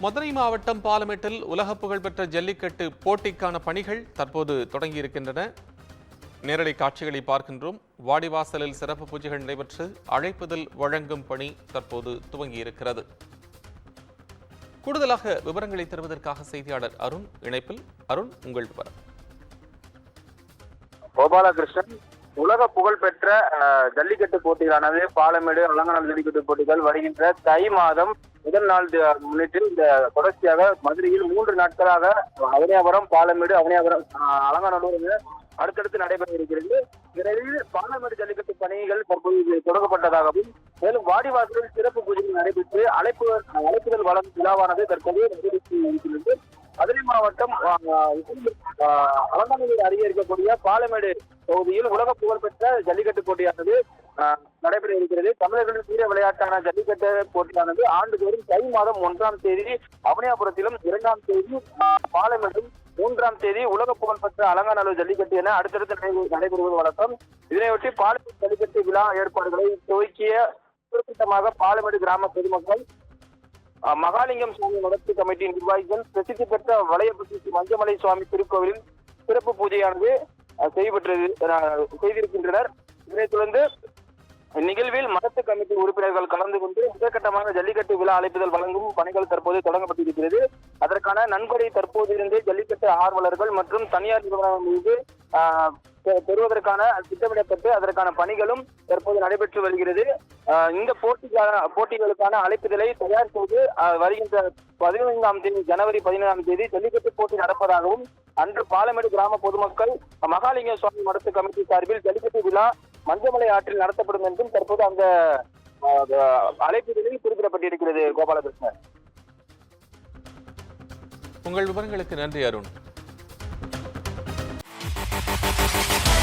மதுரை மாவட்டம் பாலமேட்டில் உலக புகழ்பெற்ற ஜல்லிக்கட்டு போட்டிக்கான பணிகள் தற்போது தொடங்கியிருக்கின்றன. நேரடி காட்சிகளை பார்க்கின்றோம். வாடிவாசலில் சிறப்பு பூஜைகள் நடைபெற்று அழைப்புதல் வழங்கும் பணி தற்போது துவங்கியிருக்கிறது. கூடுதலாக விவரங்களை தருவதற்காக செய்தியாளர் அருண் இணைப்பில். அருண் உங்கள் விவரம். கோபாலகிருஷ்ணன் உலக புகழ்பெற்ற ஜல்லிக்கட்டு போட்டிகளானது பாலமேடு அலங்கநாள் ஜல்லிக்கட்டு போட்டிகள் வருகின்ற தை மாதம் முதல் நாள் முன்னிட்டு இந்த தொடர்ச்சியாக மதுரையில் மூன்று நாட்களாக அவனியாபுரம் பாலமேடு அவனியாபுரம் அலங்கநல்லூர் அடுத்தடுத்து நடைபெற இருக்கிறது. விரைவில் பாலமேடு ஜல்லிக்கட்டு பணிகள் தற்போது தொடங்கப்பட்டதாகவும் மேலும் வாடிவாசலில் சிறப்பு பூஜைகள் நடைபெற்று அழைப்பு அழைப்புதல் வழங்கும் விழாவானது தற்போது இருக்கிறது. மதுரை மாவட்டம் அலங்காநல்லூர் அருகே இருக்கக்கூடிய பாலமேடு பகுதியில் உலக புகழ்பெற்ற ஜல்லிக்கட்டு போட்டியானது நடைபெற இருக்கிறது. தமிழர்களின் வீர விளையாட்டான ஜல்லிக்கட்டு போட்டியானது ஆண்டுதோறும் தை மாதம் ஒன்றாம் தேதி அவனியாபுரத்திலும் இரண்டாம் தேதி பாலமேடும் மூன்றாம் தேதி உலக புகழ்பெற்ற அலங்காநல்லூர் ஜல்லிக்கட்டு என அடுத்தடுத்து நடைபெறுவது வழக்கம். இதனையொட்டி பாலமேடு ஜல்லிக்கட்டு விழா ஏற்பாடுகளை துவக்கிய குறிப்பிட்டமாக பாலமேடு கிராம பொதுமக்கள் மகாலிங்கம் சுவாமி வளர்ச்சி கமிட்டி நிர்வாகிகள் பிரசித்தி பெற்ற வளையப்பட்டி மஞ்சமலை சுவாமி திருக்கோவிலில் சிறப்பு பூஜையானது செய்யப்பட்டது செய்திருக்கின்றனர். இதனைத் தொடர்ந்து இந்நிகழ்வில் மடத்து கமிட்டி உறுப்பினர்கள் கலந்து கொண்டு முதற்கட்டமாக ஜல்லிக்கட்டு விழா அழைப்புதல் வழங்கும் பணிகள் தற்போது தொடங்கப்பட்டிருக்கிறது. அதற்கான நன்கொடை தற்போது இருந்தே ஜல்லிக்கட்டு ஆர்வலர்கள் மற்றும் தனியார் நிறுவனங்கள் மீது பெறுவதற்கான திட்டமிடப்பட்டு அதற்கான பணிகளும் தற்போது நடைபெற்று வருகிறது. இந்த போட்டிக்கான போட்டிகளுக்கான அழைப்புதலை தயார் செய்து வருகின்ற பதினைந்தாம் தேதி ஜனவரி பதினேழாம் தேதி ஜல்லிக்கட்டு போட்டி நடப்பதாகவும் அன்று பாலமேடு கிராம பொதுமக்கள் மகாலிங்க சுவாமி மடத்து கமிட்டி சார்பில் ஜல்லிக்கட்டு விழா மஞ்சமலை ஆற்றில் நடத்தப்படும் என்றும் தற்போது அந்த அழைப்புதலில் குறிப்பிடப்பட்டிருக்கிறது கோபாலகிருஷ்ணன். உங்கள் விவரங்களுக்கு நன்றி அருண். Thank you.